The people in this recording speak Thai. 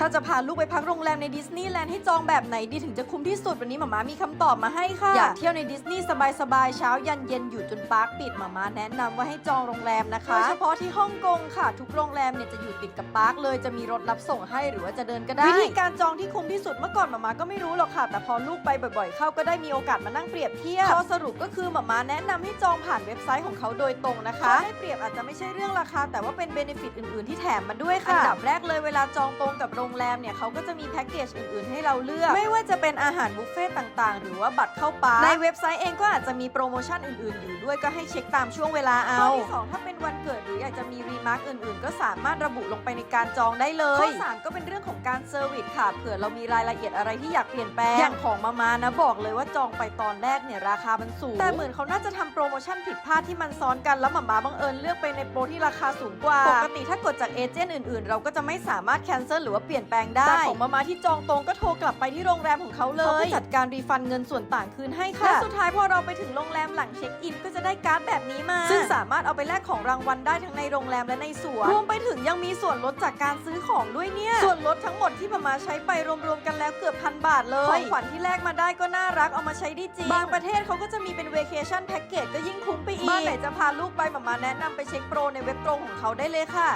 ถ้าจะพาลูกไปพักโรงแรมในดิสนีย์แลนด์ให้จองแบบไหนดีถึงจะคุ้มที่สุดวันนี้หมาม้ามีคำตอบมาให้ค่ะ อยากเที่ยวในดิสนีย์สบายๆเช้ายันเย็นอยู่จนปาร์คปิดหมาม้าแนะนำว่าให้จองโรงแรมนะคะโดยเฉพาะที่ฮ่องกงค่ะ ทุกโรงแรมเนี่ยจะอยู่ติดกับปาร์คเลยจะมีรถรับส่งให้หรือว่าจะเดินก็ได้ วิธีการจองที่คุ้มที่สุดเมื่อก่อนหมาม้าก็ไม่รู้หรอกค่ะ แต่พอลูกไปบ่อยๆ เข้าก็ได้มีโอกาสมานั่งเปรียบเทียบข้อสรุปก็คือหมาม้าแนะนำให้จองผ่านเว็บไซต์ของเขาโดยตรงนะคะได้เปรียบอาจจะไม่ใช่เรื่องราคาแต่ว่าเป็นเบนฟิตอื่น ๆที่แถมมาด้วยค่ะอันดับแรกเลยเวลาจองตรงกับโรงแรมเนี่ยเขาก็จะมีแพ็กเกจอื่นๆ ให้เราเลือก ไม่ว่าจะเป็นอาหารบุฟเฟ่ต์ต่างๆ หรือว่าบัตรเข้าปาร์คในเว็บไซต์เองก็อาจจะมีโปรโมชั่นอื่นๆ อยู่ด้วยก็ให้เช็คตามช่วงเวลาเอาข้อที่สองถ้าเป็นวันเกิดหรืออยากจะมีรีมาร์กอื่นๆ ก็สามารถระบุลงไปในการจองได้เลยข้อสามก็เป็นเรื่องของการเซอร์วิสค่ะเผื่อเรามีรายละเอียดอะไรที่อยากเปลี่ยนแปลงอย่างของมามานะบอกเลยว่าจองไปตอนแรกเนี่ยราคามันสูง แต่เหมือนเขาน่าจะทำโปรโมชั่นผิดพลาดที่มันซ้อนกันแล้วหมามาบังเอิญเลือกไปในโปรที่ราคาสูงกว่าปกติถ้ากดจากเอเจนต์อื่นๆ เราก็จะไม่สามารถแคนเซิลหรือว่าเปลี่ยนแปลงได้แต่ของมามาที่จองตรงก็โทรกลับไปที่โรงแรมของเขาเลยเขาก็จัดการรีฟันเงินส่วนต่างคืนให้ค่ะและสุดท้ายพอเราไปถึงโรงแรมหลังเช็คอินก็จะได้การ์ดแบบนี้มา ซึ่งสามารถเอาไปแลกของรางวัลได้ทั้งในโรงแรมและในสวนรวมไปถึงยังมีส่วนลดจากการซื้อของด้วยเนี่ย ส่วนลดทั้งหมดที่มามาใช้ไปรวมๆกันแล้วเกือบพันบาทเลยของขวัญที่แลกมาได้ก็น่ารักเอามาใช้ได้จริงบางประเทศเขาก็จะมีเป็นเวเคชั่นแพ็กเกจก็ยิ่งคุ้มไปอีกบ้านไหนจะพาลูกไปมามาแนะนำไปเช็คโปรในเว็บตรงของเขาได้เลยค่ะ